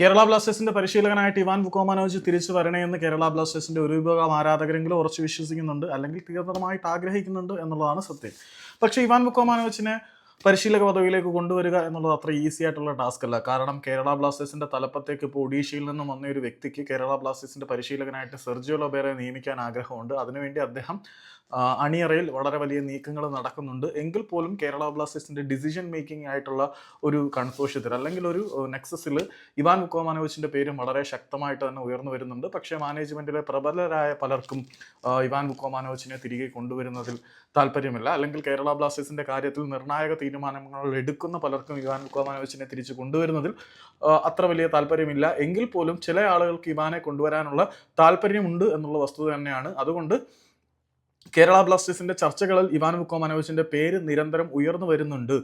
കേരള ബ്ലാസ്റ്റേഴ്സിന്റെ പരിശീലകനായിട്ട് ഇവാൻ വുക്കോമാനോജ് തിരിച്ചു വരണേ എന്ന് കേരള ബ്ലാസ്റ്റേഴ്സിന്റെ ഒരു വിഭാഗം ആരാധകരെങ്കിലും ഉറച്ചു വിശ്വസിക്കുന്നുണ്ട് അല്ലെങ്കിൽ തീവ്രമായിട്ട് ആഗ്രഹിക്കുന്നുണ്ട് എന്നുള്ളതാണ് സത്യം. പക്ഷേ ഇവാൻ വുക്കോമാനോജിനെ പരിശീലക പദവിയിലേക്ക് കൊണ്ടുവരിക എന്നുള്ളത് അത്ര ഈസി ആയിട്ടുള്ള ടാസ്ക് അല്ല. കാരണം കേരള ബ്ലാസ്റ്റേഴ്സിന്റെ തലപ്പത്തേക്ക് ഇപ്പോൾ ഒഡീഷയിൽ നിന്നും വന്ന ഒരു വ്യക്തിക്ക് കേരള ബ്ലാസ്റ്റേഴ്സിന്റെ പരിശീലകനായിട്ട് സെർജിയോ ലൊബേറെ നിയമിക്കാൻ ആഗ്രഹമുണ്ട്. അതിനുവേണ്ടി അദ്ദേഹം അണിയറയിൽ വളരെ വലിയ നീക്കങ്ങൾ നടക്കുന്നുണ്ട്. എങ്കിൽ പോലും കേരള ബ്ലാസ്റ്റേഴ്സിന്റെ ഡിസിഷൻ മേക്കിംഗ് ആയിട്ടുള്ള ഒരു കൺസോഷ്യത്തിൽ അല്ലെങ്കിൽ ഒരു നെക്സസിൽ ഇവാൻ വുക്കോമാനോവിച്ചിന്റെ പേരും വളരെ ശക്തമായിട്ട് തന്നെ ഉയർന്നു വരുന്നുണ്ട്. പക്ഷേ മാനേജ്മെന്റിലെ പ്രബലരായ പലർക്കും ഇവാൻ വുക്കോമാനോവിച്ചിനെ തിരികെ കൊണ്ടുവരുന്നതിൽ താല്പര്യമില്ല. അല്ലെങ്കിൽ കേരള ബ്ലാസ്റ്റേഴ്സിന്റെ കാര്യത്തിൽ നിർണായക തീരുമാനങ്ങൾ എടുക്കുന്ന പലർക്കും ഇവാൻ കോമാനോവിച്ചിനെ തിരിച്ചു കൊണ്ടുവരുന്നതിൽ അത്ര വലിയ താല്പര്യമില്ല. എങ്കിൽ പോലും ചില ആളുകൾക്ക് ഇവാനെ കൊണ്ടുവരാനുള്ള താല്പര്യമുണ്ട് എന്നുള്ള വസ്തുത തന്നെയാണ്. അതുകൊണ്ട് കേരള ബ്ലാസ്റ്റേഴ്സിന്റെ ചർച്ചകളിൽ ഇവാൻ കോമാനോവിച്ചിന്റെ പേര് നിരന്തരം ഉയർന്നു വരുന്നുണ്ട്.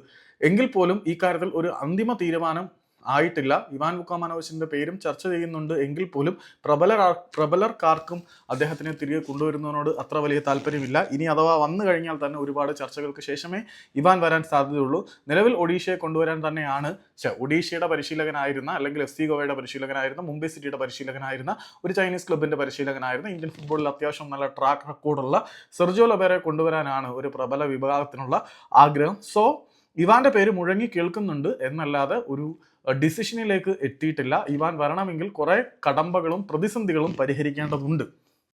എങ്കിൽ പോലും ഈ കാര്യത്തിൽ ഒരു അന്തിമ തീരുമാനം ആയിട്ടില്ല. ഇവാൻ മുക്കോമാനോവിച്ചിന്റെ പേരും ചർച്ച ചെയ്യുന്നുണ്ട്. എങ്കിൽ പോലും പ്രബലർ പ്രബലർക്കാർക്കും അദ്ദേഹത്തിനെ തിരികെ കൊണ്ടുവരുന്നതിനോട് അത്ര വലിയ താല്പര്യമില്ല. ഇനി അഥവാ വന്നു കഴിഞ്ഞാൽ തന്നെ ഒരുപാട് ചർച്ചകൾക്ക് ശേഷമേ ഇവാൻ വരാൻ സാധ്യതയുള്ളൂ. നിലവിൽ ഒഡീഷയെ കൊണ്ടുവരാൻ തന്നെയാണ് ഒഡീഷയുടെ പരിശീലകനായിരുന്ന അല്ലെങ്കിൽ എഫ് സി ഗോവയുടെ പരിശീലകനായിരുന്ന മുംബൈ സിറ്റിയുടെ പരിശീലകനായിരുന്ന ഒരു ചൈനീസ് ക്ലബിന്റെ പരിശീലകനായിരുന്ന ഇന്ത്യൻ ഫുട്ബോളിൽ അത്യാവശ്യം നല്ല ട്രാക്ക് റെക്കോർഡുള്ള സെർജോ ലബേറെ കൊണ്ടുവരാനാണ് ഒരു പ്രബല വിഭാഗത്തിനുള്ള ആഗ്രഹം. സോ ഇവാന്റെ പേര് മുഴങ്ങി കേൾക്കുന്നുണ്ട് എന്നല്ലാതെ ഒരു ഡിസിഷനിലേക്ക് എത്തിയിട്ടില്ല. ഇവാൻ വരണമെങ്കിൽ കുറെ കടമ്പകളും പ്രതിസന്ധികളും പരിഹരിക്കേണ്ടതുണ്ട്.